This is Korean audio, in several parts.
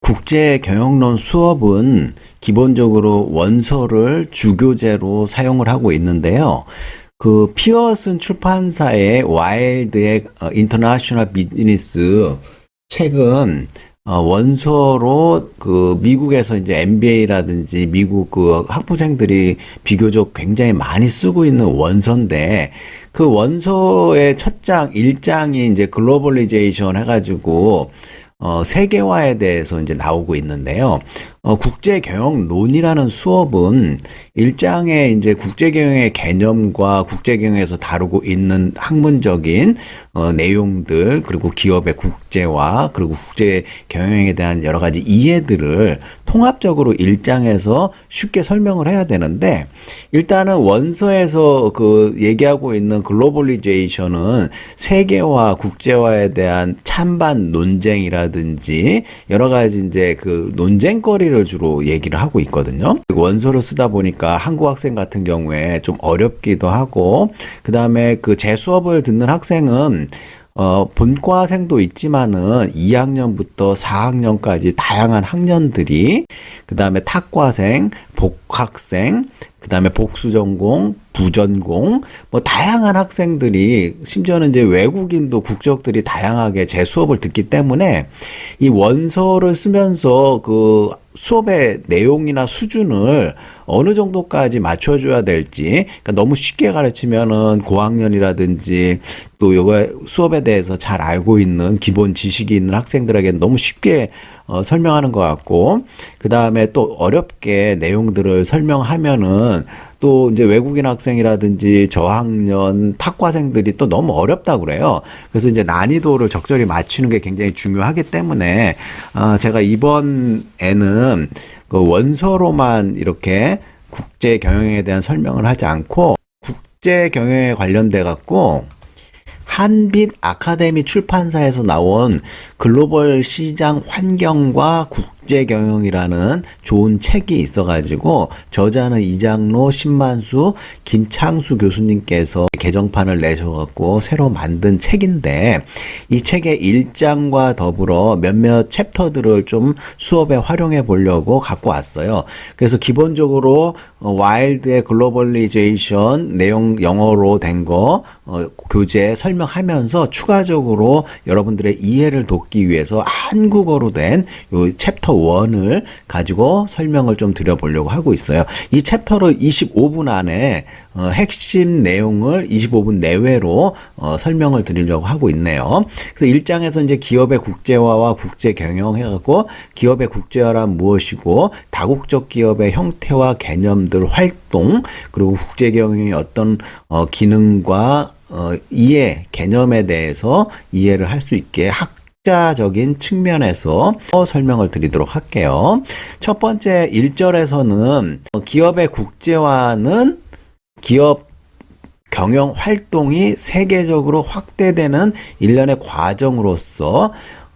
국제 경영론 수업은 기본적으로 원서를 주교재로 사용을 하고 있는데요. 그 피어슨 출판사의 와일드의 어, 인터내셔널 비즈니스 책은 어, 원서로 그 미국에서 이제 MBA라든지 미국 그 학부생들이 비교적 굉장히 많이 쓰고 있는 원서인데 그 원서의 첫 장, 1장이 이제 글로벌리제이션 해가지고 어, 세계화에 대해서 이제 나오고 있는데요. 어, 국제경영론이라는 수업은 일장의 이제 국제경영의 개념과 국제경영에서 다루고 있는 학문적인 어, 내용들 그리고 기업의 국제화 그리고 국제경영에 대한 여러 가지 이해들을 통합적으로 일장에서 쉽게 설명을 해야 되는데 일단은 원서에서 그 얘기하고 있는 글로벌리제이션은 세계화 국제화에 대한 찬반 논쟁이라든지 여러 가지 이제 그 논쟁거리 를 주로 얘기를 하고 있거든요. 원서를 쓰다 보니까 한국 학생 같은 경우에 좀 어렵기도 하고 그다음에 그제 수업을 듣는 학생은 어, 본과생도 있지만은 2학년부터 4학년까지 다양한 학년들이 그 다음에 탁과생, 복학생, 그 다음에 복수전공, 부전공, 뭐 다양한 학생들이 심지어는 이제 외국인도 국적들이 다양하게 제 수업을 듣기 때문에 이 원서를 쓰면서 그 수업의 내용이나 수준을 어느 정도까지 맞춰줘야 될지, 그러니까 너무 쉽게 가르치면은 고학년이라든지 또 요거 수업에 대해서 잘 알고 있는 기본 지식이 있는 학생들에게는 너무 쉽게 어, 설명하는 것 같고, 그 다음에 또 어렵게 내용들을 설명하면은 또 이제 외국인 학생이라든지 저학년 탁과생들이 또 너무 어렵다 그래요. 그래서 이제 난이도를 적절히 맞추는 게 굉장히 중요하기 때문에 어, 제가 이번에는 그 원서로만 이렇게 국제 경영에 대한 설명을 하지 않고 국제 경영에 관련돼 갖고 한빛 아카데미 출판사에서 나온 글로벌 시장 환경과 국 제 경영이라는 좋은 책이 있어가지고 저자는 이장로 신만수 김창수 교수님께서 개정판을 내셔갖고 새로 만든 책인데 이 책의 1장과 더불어 몇몇 챕터들을 좀 수업에 활용해 보려고 갖고 왔어요. 그래서 기본적으로 어, 와일드의 글로벌리제이션 내용 영어로 된거 어, 교재 설명하면서 추가적으로 여러분들의 이해를 돕기 위해서 한국어로 된 요 챕터 1을 가지고 설명을 좀 드려보려고 하고 있어요. 이 챕터를 25분 안에 어, 핵심 내용을 25분 내외로 어, 설명을 드리려고 하고 있네요. 그래서 1장에서 이제 기업의 국제화와 국제 경영 해갖고 기업의 국제화란 무엇이고 다국적 기업의 형태와 개념들 활동 그리고 국제 경영의 어떤 어, 기능과 어, 이해 개념에 대해서 이해를 할 수 있게 학 학자적인 측면에서 설명을 드리도록 할게요. 첫 번째 1절에서는 기업의 국제화는 기업 경영 활동이 세계적으로 확대되는 일련의 과정으로서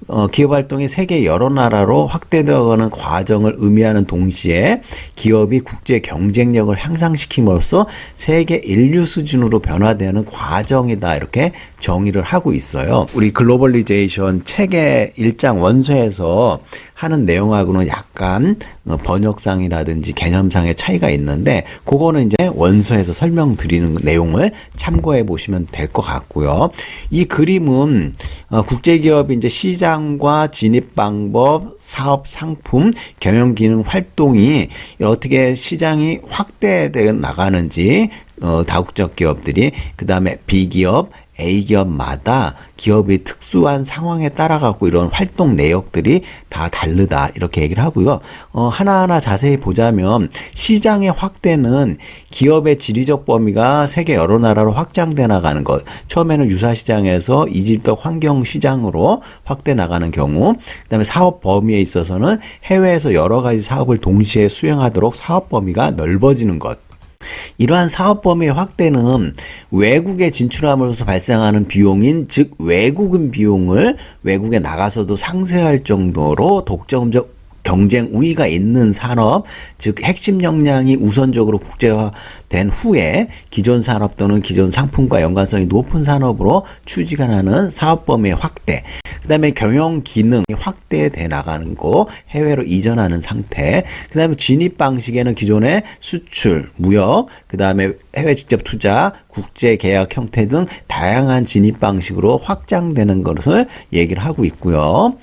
어, 기업 활동이 세계 여러 나라로 확대되어가는 과정을 의미하는 동시에 기업이 국제 경쟁력을 향상시킴으로써 세계 인류 수준으로 변화되는 과정이다 이렇게 정의를 하고 있어요. 우리 글로벌리제이션 책의 일장 원서에서 하는 내용하고는 약간 어, 번역상이라든지 개념상의 차이가 있는데 그거는 이제 원서에서 설명드리는 내용을 참고해 보시면 될 것 같고요. 이 그림은 어, 국제기업이 이제 시장과 진입 방법, 사업 상품, 경영 기능 활동이 어떻게 시장이 확대돼 나가는지 어, 다국적 기업들이 그 다음에 비기업, A기업마다 기업의 특수한 상황에 따라 갖고 이런 활동 내역들이 다 다르다 이렇게 얘기를 하고요. 어, 하나하나 자세히 보자면 시장의 확대는 기업의 지리적 범위가 세계 여러 나라로 확장돼 나가는 것. 처음에는 유사 시장에서 이질적 환경 시장으로 확대 나가는 경우, 그다음에 사업 범위에 있어서는 해외에서 여러 가지 사업을 동시에 수행하도록 사업 범위가 넓어지는 것. 이러한 사업 범위의 확대는 외국에 진출함으로써 발생하는 비용인 즉 외국인 비용을 외국에 나가서도 상쇄할 정도로 독점적 경쟁 우위가 있는 산업, 즉 핵심 역량이 우선적으로 국제화된 후에 기존 산업 또는 기존 상품과 연관성이 높은 산업으로 나는 사업 범위 확대, 그다음에 경영 기능이 확대돼 나가는 거, 해외로 이전하는 상태, 그다음에 진입 방식에는 기존의 수출, 무역, 그다음에 해외 직접 투자, 국제 계약 형태 등 다양한 진입 방식으로 확장되는 것을 얘기를 하고 있고요.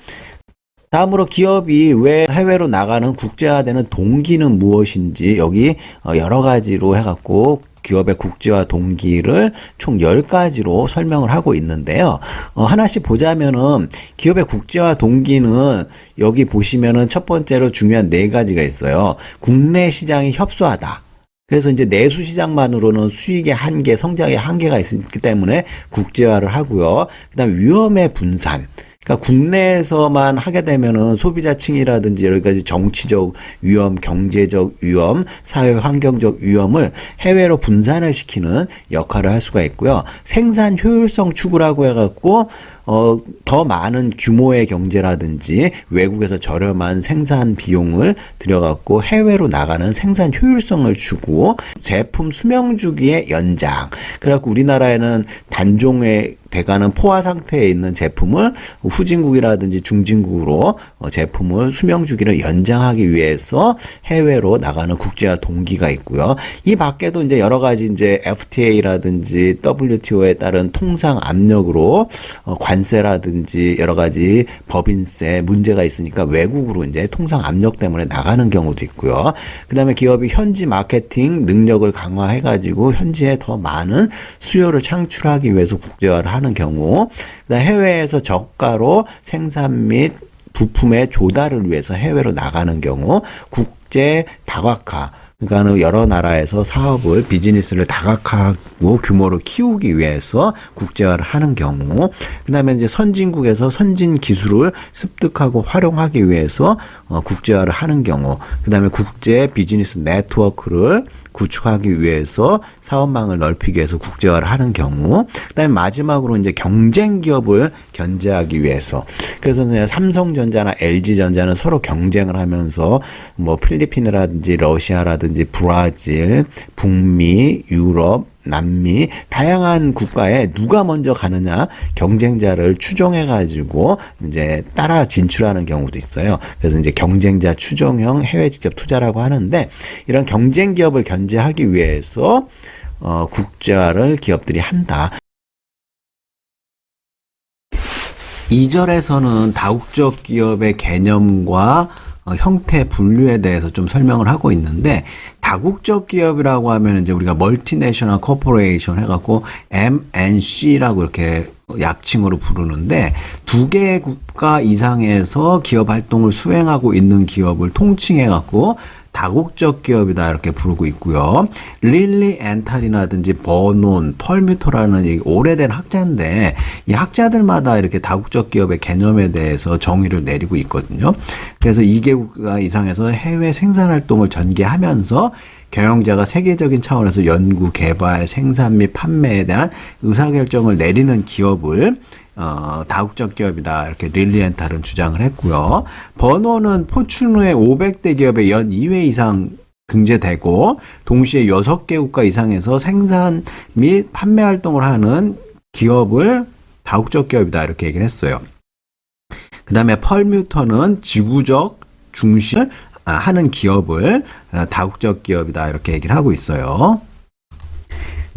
다음으로 기업이 왜 해외로 나가는 국제화되는 동기는 무엇인지 여기 어, 여러 가지로 해갖고 기업의 국제화 동기를 총 10가지로 설명을 하고 있는데요. 어, 하나씩 보자면은 기업의 국제화 동기는 여기 보시면은 첫 번째로 중요한 네 가지가 있어요. 국내 시장이 협소하다. 그래서 이제 내수 시장만으로는 수익의 한계, 성장의 한계가 있기 때문에 국제화를 하고요. 그다음 위험의 분산. 그러니까 국내에서만 하게 되면은 소비자층이라든지 여러 가지 정치적 위험, 경제적 위험, 사회 환경적 위험을 해외로 분산을 시키는 역할을 할 수가 있고요. 생산 효율성 추구라고 해갖고 어, 더 많은 규모의 경제라든지 외국에서 저렴한 생산 비용을 들여갖고 해외로 나가는 생산 효율성을 주고 제품 수명 주기의 연장. 그래갖고 우리나라에는 단종에 돼가는 포화 상태에 있는 제품을 후진국이라든지 중진국으로 어, 제품을 수명 주기를 연장하기 위해서 해외로 나가는 국제화 동기가 있고요. 이 밖에도 이제 여러 가지 이제 FTA라든지 WTO에 따른 통상 압력으로 어, 관세라든지 여러 가지 법인세 문제가 있으니까 외국으로 이제 통상 압력 때문에 나가는 경우도 있고요. 그다음에 기업이 현지 마케팅 능력을 강화해 가지고 현지에 더 많은 수요를 창출하기 위해서 국제화를 하는 경우, 그다음 해외에서 저가로 생산 및 부품의 조달을 위해서 해외로 나가는 경우 국제 다각화 그러니까는 여러 나라에서 사업을 비즈니스를 다각화하고 규모를 키우기 위해서 국제화를 하는 경우 그다음에 이제 선진국에서 선진 기술을 습득하고 활용하기 위해서 어, 국제화를 하는 경우 그다음에 국제 비즈니스 네트워크를 구축하기 위해서 사업망을 넓히기 위해서 국제화를 하는 경우, 그다음에 마지막으로 이제 경쟁 기업을 견제하기 위해서. 그래서 이제 삼성전자나 LG전자는 서로 경쟁을 하면서 뭐 필리핀이라든지 러시아라든지 브라질, 북미, 유럽 남미 다양한 국가에 누가 먼저 가느냐 경쟁자를 추종해 가지고 이제 따라 진출하는 경우도 있어요. 그래서 이제 경쟁자 추종형 해외 직접 투자라고 하는데 이런 경쟁 기업을 견제하기 위해서 어, 국제화를 기업들이 한다. 2절에서는 다국적 기업의 개념과 어, 형태 분류에 대해서 좀 설명을 하고 있는데 다국적 기업이라고 하면 이제 우리가 멀티내셔널 코퍼레이션 해갖고 MNC라고 이렇게 약칭으로 부르는데 두 개의 국가 이상에서 기업 활동을 수행하고 있는 기업을 통칭해 갖고 다국적 기업이다 이렇게 부르고 있고요. 릴리 앤탈이라든지 버논, 펄미터라는 이 오래된 학자인데 이 학자들마다 이렇게 다국적 기업의 개념에 대해서 정의를 내리고 있거든요. 그래서 2개국가 이상에서 해외 생산 활동을 전개하면서 경영자가 세계적인 차원에서 연구, 개발, 생산 및 판매에 대한 의사결정을 내리는 기업을 어, 다국적 기업이다. 이렇게 릴리엔탈은 주장을 했고요. 번호는 포춘후의 500대 기업의 연 2회 이상 등재되고 동시에 6개 국가 이상에서 생산 및 판매 활동을 하는 기업을 다국적 기업이다. 이렇게 얘기를 했어요. 그 다음에 펄뮤터는 지구적 중심을 하는 기업을 어, 다국적 기업이다. 이렇게 얘기를 하고 있어요.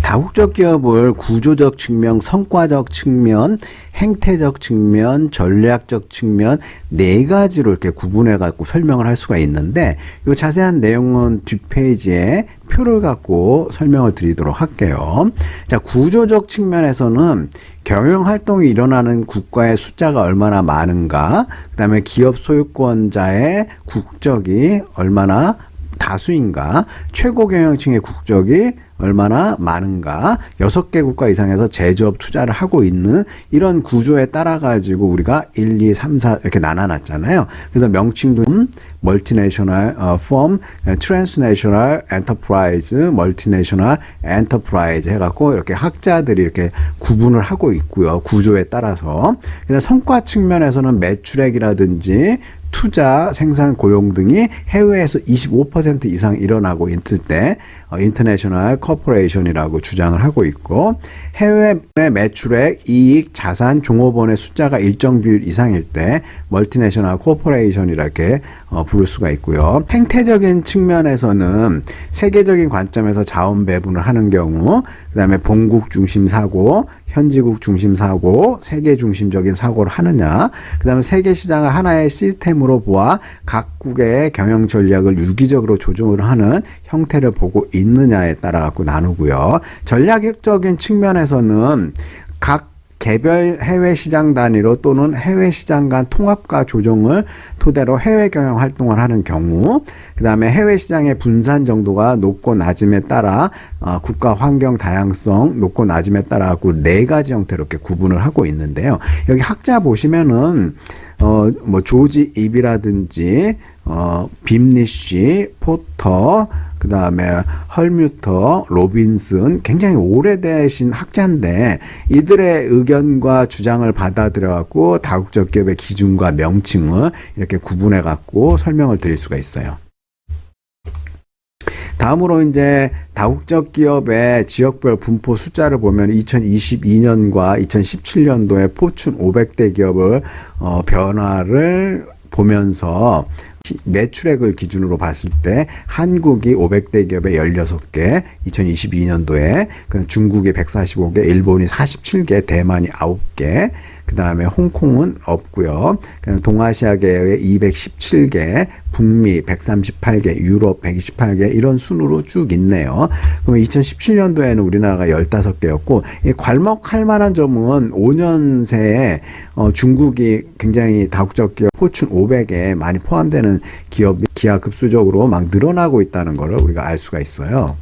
다국적 기업을 구조적 측면, 성과적 측면, 행태적 측면, 전략적 측면 네 가지로 이렇게 구분해 갖고 설명을 할 수가 있는데 이 자세한 내용은 뒷페이지에 표를 갖고 설명을 드리도록 할게요. 자, 구조적 측면에서는 경영 활동이 일어나는 국가의 숫자가 얼마나 많은가, 그다음에 기업 소유권자의 국적이 얼마나 다수인가, 최고 경영층의 국적이 얼마나 많은가 여섯 개 국가 이상에서 제조업 투자를 하고 있는 이런 구조에 따라 가지고 우리가 1, 2, 3, 4 이렇게 나눠놨잖아요. 그래서 명칭도 멀티내셔널 어, 펌, 트랜스내셔널 엔터프라이즈, 멀티내셔널 엔터프라이즈 해갖고 이렇게 학자들이 이렇게 구분을 하고 있고요. 구조에 따라서. 그래서 성과 측면에서는 매출액이라든지 투자, 생산, 고용 등이 해외에서 25% 이상 일어나고 있을 때 어, 인터내셔널 커퍼레이션이라고 주장을 하고 있고 해외 매출액, 이익, 자산, 종업원의 숫자가 일정 비율 이상일 때 멀티내셔널 코퍼레이션 이렇게 어, 부를 수가 있고요. 행태적인 측면에서는 세계적인 관점에서 자원 배분을 하는 경우, 그다음에 본국 중심 사고, 현지국 중심 사고, 세계 중심적인 사고를 하느냐, 그다음에 세계 시장을 하나의 시스템 으로 보아 각국의 경영 전략을 유기적으로 조정을 하는 형태를 보고 있느냐에 따라 갖고 나누고요. 전략적인 측면에서는 각 개별 해외 시장 단위로 또는 해외 시장 간 통합과 조정을 토대로 해외 경영 활동을 하는 경우, 그 다음에 해외 시장의 분산 정도가 높고 낮음에 따라 어, 국가 환경 다양성 높고 낮음에 따라 갖고 네 가지 형태로 이렇게 구분을 하고 있는데요. 여기 학자 보시면은 어, 뭐 조지 입이라든지 어, 빔니쉬, 포터, 그 다음에 헐뮤터, 로빈슨 굉장히 오래되신 학자인데 이들의 의견과 주장을 받아들여 갖고 다국적 기업의 기준과 명칭을 이렇게 구분해 갖고 설명을 드릴 수가 있어요. 다음으로 이제 다국적 기업의 지역별 분포 숫자를 보면 2022년과 2017년도에 포춘 500대 기업을 어, 변화를 보면서 매출액을 기준으로 봤을 때 한국이 500대 기업에 16개, 2022년도에 중국이 145개, 일본이 47개, 대만이 9개, 그 다음에 홍콩은 없고요. 그다음에 동아시아계의 217개, 북미 138개, 유럽 128개 이런 순으로 쭉 있네요. 그러면 2017년도에는 우리나라가 15개였고 이 괄목할 만한 점은 5년 새에 어, 중국이 굉장히 다국적 기업 포춘 500에 많이 포함되는 기업이 기하급수적으로 막 늘어나고 있다는 것을 우리가 알 수가 있어요.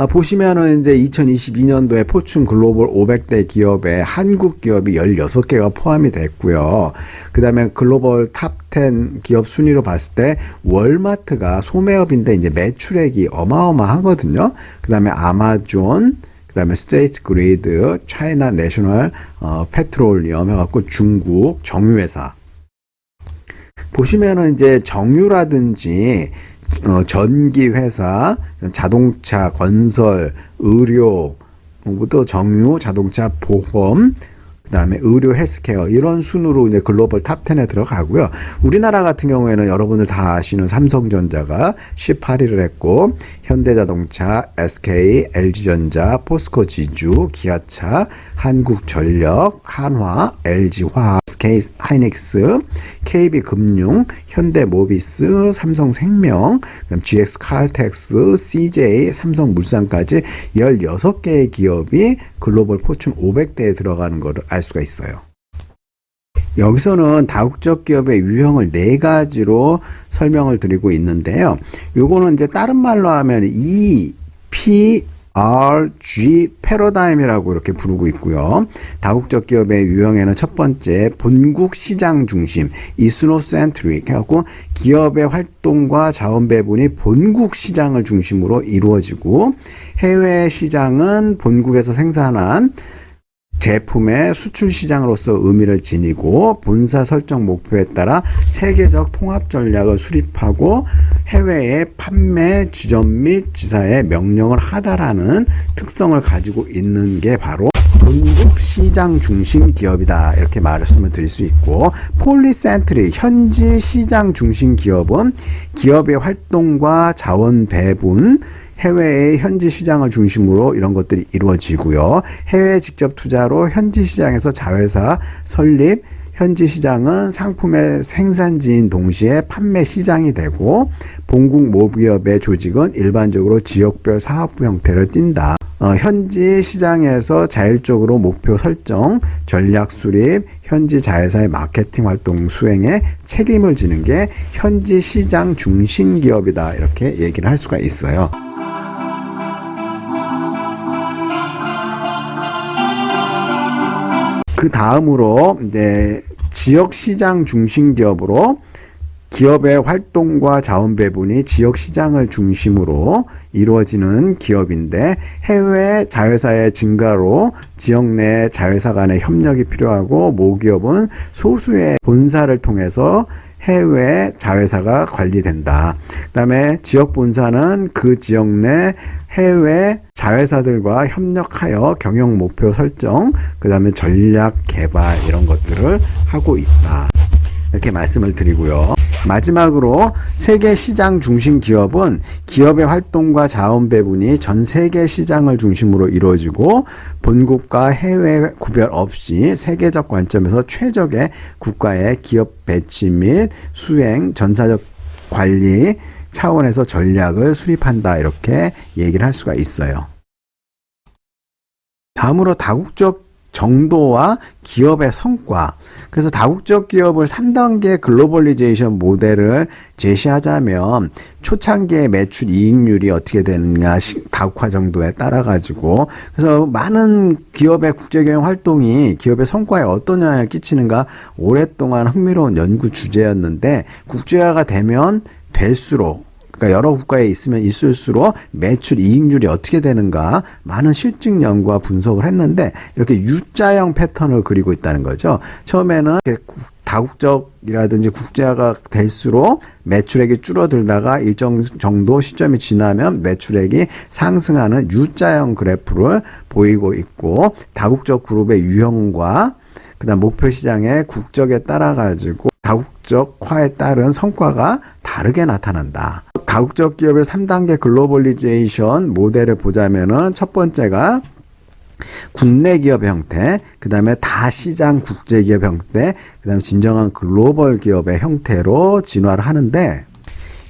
아, 보시면은 이제 2022년도에 포춘 글로벌 500대 기업에 한국 기업이 16개가 포함이 됐고요. 그 다음에 글로벌 탑10 기업 순위로 봤을 때 월마트가 소매업인데 이제 매출액이 어마어마하거든요. 그 다음에 아마존, 그 다음에 스테이트 그리드, 차이나 내셔널 어, 페트롤리엄 해갖고 중국 정유회사. 보시면은 이제 정유라든지 어, 전기 회사, 자동차, 건설, 의료, 또 정유, 자동차, 보험, 그다음에 의료 헬스케어 이런 순으로 이제 글로벌 탑 10에 들어가고요. 우리나라 같은 경우에는 여러분들 다 아시는 삼성전자가 18위를 했고 현대자동차, SK, LG전자, 포스코 지주, 기아차, 한국전력, 한화, LG화학, SK 하이닉스, KB금융, 현대모비스, 삼성생명, 그다음 GX 칼텍스, CJ, 삼성물산까지 16개의 기업이 글로벌 포춘 500대에 들어가는 것을 알 수가 있어요. 여기서는 다국적 기업의 유형을 네 가지로 설명을 드리고 있는데요. 요거는 이제 다른 말로 하면 E, P, R, G 패러다임이라고 이렇게 부르고 있고요. 다국적 기업의 유형에는 첫 번째 본국 시장 중심 이스노센트릭 해갖고 기업의 활동과 자원 배분이 본국 시장을 중심으로 이루어지고 해외 시장은 본국에서 생산한 제품의 수출 시장으로서 의미를 지니고 본사 설정 목표에 따라 세계적 통합 전략을 수립하고 해외의 판매 지점 및 지사에 명령을 하다라는 특성을 가지고 있는 게 바로 본국 시장 중심 기업이다. 이렇게 말씀을 드릴 수 있고 폴리센트리 현지 시장 중심 기업은 기업의 활동과 자원 배분 해외의 현지 시장을 중심으로 이런 것들이 이루어지고요. 해외 직접 투자로 현지 시장에서 자회사 설립, 현지 시장은 상품의 생산지인 동시에 판매 시장이 되고 본국 모기업의 조직은 일반적으로 지역별 사업부 형태를 띈다. 어, 현지 시장에서 자율적으로 목표 설정, 전략 수립, 현지 자회사의 마케팅 활동 수행에 책임을 지는 게 현지 시장 중심 기업이다. 이렇게 얘기를 할 수가 있어요. 그 다음으로 이제 지역 시장 중심 기업으로 기업의 활동과 자원 배분이 지역 시장을 중심으로 이루어지는 기업인데 해외 자회사의 증가로 지역 내 자회사 간의 협력이 필요하고 모 기업은 소수의 본사를 통해서 해외 자회사가 관리된다. 그다음에 지역 본사는 그 지역 내 해외 자회사들과 협력하여 경영 목표 설정, 그다음에 전략 개발 이런 것들을 하고 있다. 이렇게 말씀을 드리고요. 마지막으로 세계 시장 중심 기업은 기업의 활동과 자원 배분이 전 세계 시장을 중심으로 이루어지고 본국과 해외 구별 없이 세계적 관점에서 최적의 국가의 기업 배치 및 수행, 전사적 관리 차원에서 전략을 수립한다 이렇게 얘기를 할 수가 있어요. 다음으로 다국적 정도와 기업의 성과. 그래서 다국적 기업을 3단계 글로벌리제이션 모델을 제시하자면 초창기의 매출 이익률이 어떻게 되느냐 시- 다국화 정도에 따라 가지고 그래서 많은 기업의 국제 경영 활동이 기업의 성과에 어떤 영향을 끼치는가 오랫동안 흥미로운 연구 주제였는데 국제화가 되면 될수록 그러니까 여러 국가에 있으면 있을수록 매출 이익률이 어떻게 되는가 많은 실증 연구와 분석을 했는데 이렇게 U자형 패턴을 그리고 있다는 거죠. 처음에는 다국적이라든지 국제화가 될수록 매출액이 줄어들다가 일정 정도 시점이 지나면 매출액이 상승하는 U자형 그래프를 보이고 있고 다국적 그룹의 유형과 그다음 목표 시장의 국적에 따라 가지고 다국적화에 따른 성과가 다르게 나타난다. 다국적 기업의 3단계 글로벌리제이션 모델을 보자면은 첫 번째가 국내 기업 형태, 그 다음에 다시장 국제 기업 형태, 그 다음에 진정한 글로벌 기업의 형태로 진화를 하는데,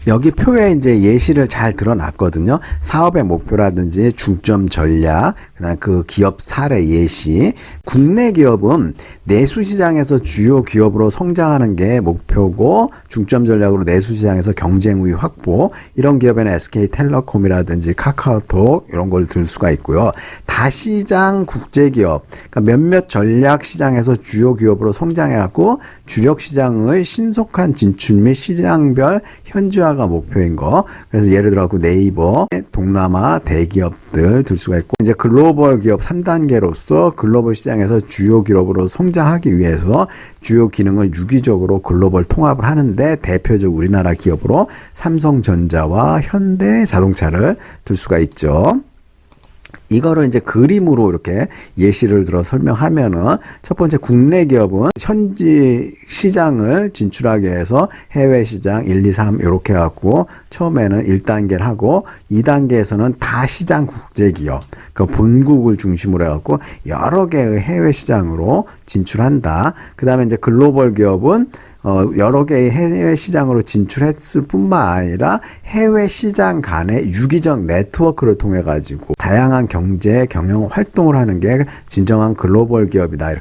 여기 표에 이제 예시를 잘 드러났거든요. 사업의 목표라든지 중점 전략, 그 기업 사례 예시. 국내 기업은 내수 시장에서 주요 기업으로 성장하는 게 목표고 중점 전략으로 내수 시장에서 경쟁 우위 확보. 이런 기업에는 SK텔레콤이라든지 카카오톡 이런 걸 들 수가 있고요. 다시장 국제 기업. 그러니까 몇몇 전략 시장에서 주요 기업으로 성장해 갖고 주력 시장의 신속한 진출 및 시장별 현지화가 목표인 거. 그래서 예를 들어 갖고 네이버, 동남아 대기업들 들 수가 있고 이제 글로 벌 기업 3단계로서 글로벌 시장에서 주요 기업으로 성장하기 위해서 주요 기능을 유기적으로 글로벌 통합을 하는데 대표적 우리나라 기업으로 삼성전자와 현대 자동차를 들 수가 있죠. 이거를 이제 그림으로 이렇게 예시를 들어 설명하면은 첫 번째 국내 기업은 현지 시장을 진출하기 위해서 해외 시장 1, 2, 3 이렇게 해갖고 처음에는 1단계를 하고 2단계에서는 다 시장 국제 기업 그 본국을 중심으로 해갖고 여러 개의 해외 시장으로 진출한다. 그 다음에 이제 글로벌 기업은 어, 여러 개의 해외 시장으로 진출했을 뿐만 아니라 해외 시장 간의 유기적 네트워크를 통해 가지고 다양한 경제 경영 활동을 하는 게 진정한 글로벌 기업이다.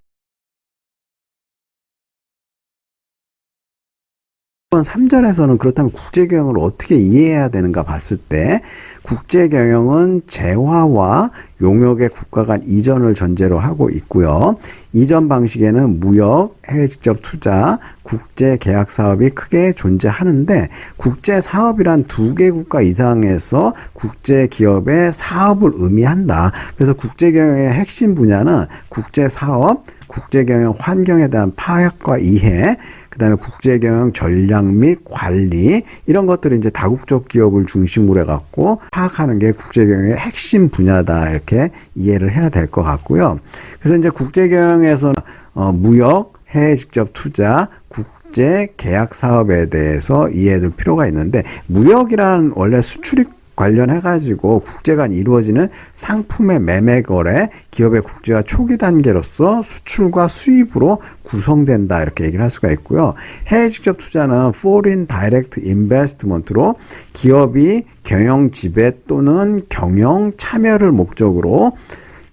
3절에서는 그렇다면 국제경영을 어떻게 이해해야 되는가 봤을 때 국제경영은 재화와 용역의 국가 간 이전을 전제로 하고 있고요. 이전 방식에는 무역, 해외 직접 투자, 국제 계약 사업이 크게 존재하는데 국제 사업이란 두 개 국가 이상에서 국제 기업의 사업을 의미한다. 그래서 국제 경영의 핵심 분야는 국제 사업, 국제 경영 환경에 대한 파악과 이해, 그다음에 국제 경영 전략 및 관리 이런 것들을 이제 다국적 기업을 중심으로 해 갖고 파악하는 게 국제 경영의 핵심 분야다 이렇게 이해를 해야 될 것 같고요. 그래서 이제 국제 경영에서 어, 무역, 해외 직접 투자, 국제 계약 사업에 대해서 이해해둘 필요가 있는데 무역이란 원래 수출이 관련해 가지고 국제 간 이루어지는 상품의 매매 거래 기업의 국제화 초기 단계로서 수출과 수입으로 구성된다 이렇게 얘기를 할 수가 있고요. 해외 직접 투자는 foreign direct investment로 기업이 경영 지배 또는 경영 참여를 목적으로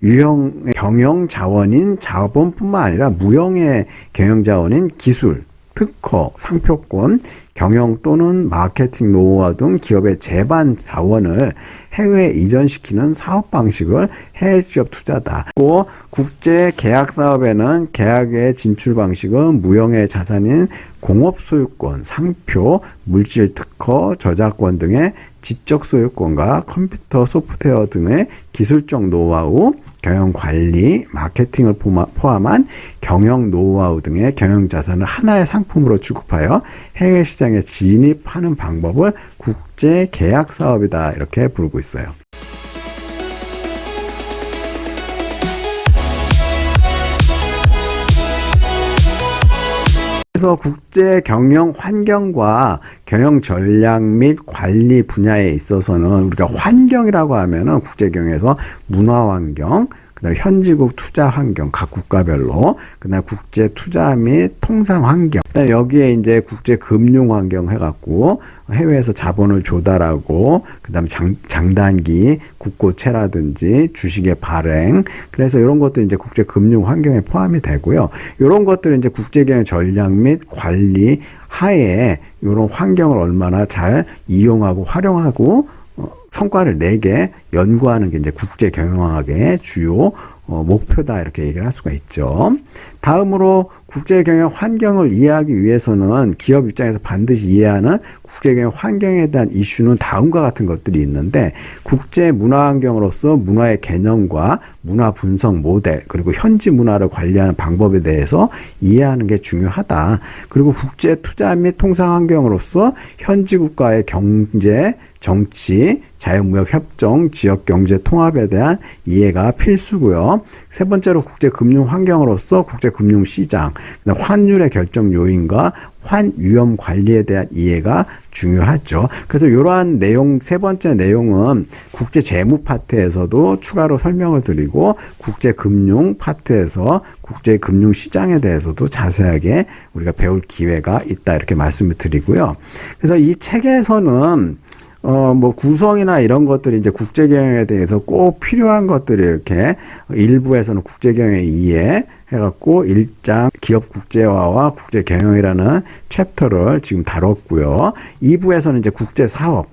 유형 경영 자원인 자본뿐만 아니라 무형의 경영 자원인 기술, 특허, 상표권, 경영 또는 마케팅 노하우 등 기업의 제반 자원을 해외에 이전시키는 사업 방식을 해외 취업 투자다. 또 국제 계약 사업에는 계약의 진출 방식은 무형의 자산인 공업 소유권, 상표, 물질 특허, 저작권 등의 지적 소유권과 컴퓨터 소프트웨어 등의 기술적 노하우, 경영 관리, 마케팅을 포함한 경영 노하우 등의 경영 자산을 하나의 상품으로 취급하여 해외 시장 에 진입하는 방법을 국제 계약 사업이다 이렇게 부르고 있어요. 그래서 국제 경영 환경과 경영 전략 및 관리 분야에 있어서는 우리가 환경이라고 하면은 국제 경영에서 문화 환경, 그다음에 현지국 투자 환경 각 국가별로, 그다음에 국제 투자 및 통상 환경, 그다음에 여기에 이제 국제 금융 환경 해갖고 해외에서 자본을 조달하고, 그다음에 장, 장단기 국고채라든지 주식의 발행, 그래서 이런 것도 이제 국제 금융 환경에 포함이 되고요. 이런 것들은 이제 국제 경영 전략 및 관리 하에 이런 환경을 얼마나 잘 이용하고 활용하고 어, 성과를 내게 연구하는 게 이제 국제 경영학의 주요 어, 목표다 이렇게 얘기를 할 수가 있죠. 다음으로 국제 경영 환경을 이해하기 위해서는 기업 입장에서 반드시 이해하는 국제 경영 환경에 대한 이슈는 다음과 같은 것들이 있는데 국제 문화 환경으로서 문화의 개념과 문화 분석 모델 그리고 현지 문화를 관리하는 방법에 대해서 이해하는 게 중요하다. 그리고 국제 투자 및 통상 환경으로서 현지 국가의 경제, 정치, 자유무역 협정, 지역 경제 통합에 대한 이해가 필수고요. 세 번째로 국제 금융 환경으로서 국제 금융 시장, 환율의 결정 요인과 환 위험 관리에 대한 이해가 중요하죠. 그래서 이러한 내용 세 번째 내용은 국제 재무 파트에서도 추가로 설명을 드리고 국제 금융 파트에서 국제 금융 시장에 대해서도 자세하게 우리가 배울 기회가 있다 이렇게 말씀을 드리고요. 그래서 이 책에서는 어, 뭐, 구성이나 이런 것들이 이제 국제 경영에 대해서 꼭 필요한 것들이 이렇게 일부에서는 국제 경영 이해 해갖고 일장 기업 국제화와 국제 경영이라는 챕터를 지금 다뤘고요. 2부에서는 이제 국제 사업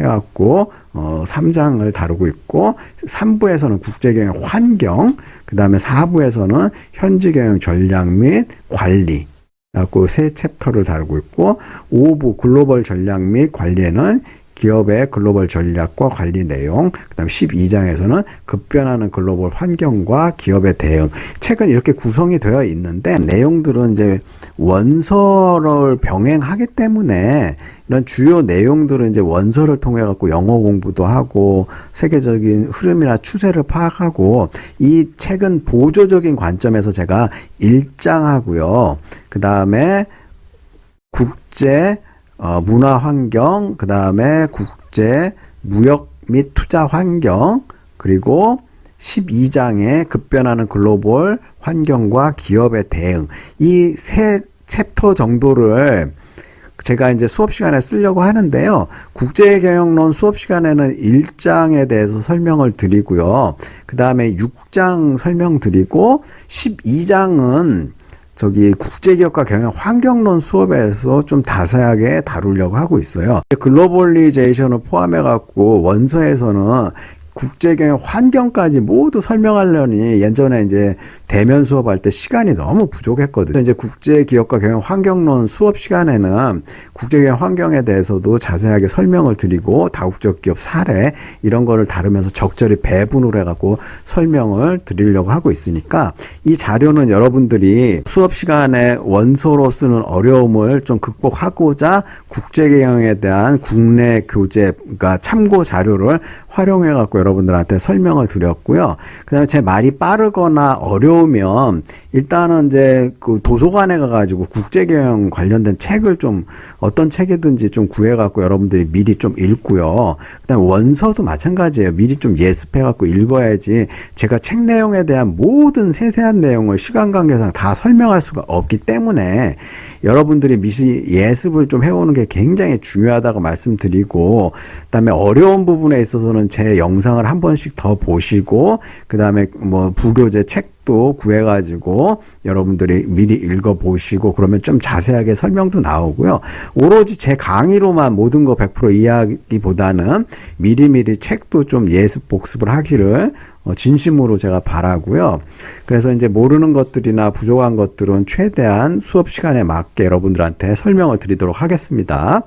해갖고 어 3장을 다루고 있고 3부에서는 국제경영 환경 그 다음에 4부에서는 현지경영 전략 및 관리 갖고 세 챕터를 다루고 있고 5부 글로벌 전략 및 관리에는 기업의 글로벌 전략과 관리 내용, 그 다음에 12장에서는 급변하는 글로벌 환경과 기업의 대응. 책은 이렇게 구성이 되어 있는데, 내용들은 이제 원서를 병행하기 때문에, 이런 주요 내용들은 이제 원서를 통해 갖고 영어 공부도 하고, 세계적인 흐름이나 추세를 파악하고, 이 책은 보조적인 관점에서 제가 일장하고요. 그 다음에 국제 어, 문화 환경, 그 다음에 국제 무역 및 투자 환경, 그리고 12장의 급변하는 글로벌 환경과 기업의 대응. 이 세 챕터 정도를 제가 이제 수업 시간에 쓰려고 하는데요. 국제경영론 수업 시간에는 1장에 대해서 설명을 드리고요. 그 다음에 6장 설명 드리고 12장은 저기 국제기업과 경영 환경론 수업에서 좀 자세하게 다루려고 하고 있어요. 글로벌리제이션을 포함해 갖고 원서에서는 국제경영 환경까지 모두 설명하려니 예전에 이제 대면 수업할 때 시간이 너무 부족했거든요. 이제 국제 기업과 경영 환경론 수업 시간에는 국제 경영 환경에 대해서도 자세하게 설명을 드리고 다국적 기업 사례 이런 거를 다루면서 적절히 배분을 해갖고 설명을 드리려고 하고 있으니까 이 자료는 여러분들이 수업 시간에 원서로 쓰는 어려움을 좀 극복하고자 국제 경영에 대한 국내 교재, 그러니까 참고 자료를 활용해갖고 여러분들한테 설명을 드렸고요. 그 다음에 제 말이 빠르거나 어려 우면 일단은 이제 그 도서관에 가가지고 국제경영 관련된 책을 좀 어떤 책이든지 좀 구해갖고 여러분들이 미리 좀 읽고요. 그 다음에 원서도 마찬가지예요. 미리 좀 예습해갖고 읽어야지 제가 책 내용에 대한 모든 세세한 내용을 시간 관계상 다 설명할 수가 없기 때문에 여러분들이 미리 예습을 좀 해오는 게 굉장히 중요하다고 말씀드리고 그다음에 어려운 부분에 있어서는 제 영상을 한 번씩 더 보시고 그다음에 뭐 부교재 책 책도 구해가지고 여러분들이 미리 읽어보시고 그러면 좀 자세하게 설명도 나오고요. 오로지 제 강의로만 모든 거 100% 이해하기보다는 미리미리 책도 좀 예습 복습을 하기를 어, 진심으로 제가 바라고요. 그래서 이제 모르는 것들이나 부족한 것들은 최대한 수업 시간에 맞게 여러분들한테 설명을 드리도록 하겠습니다.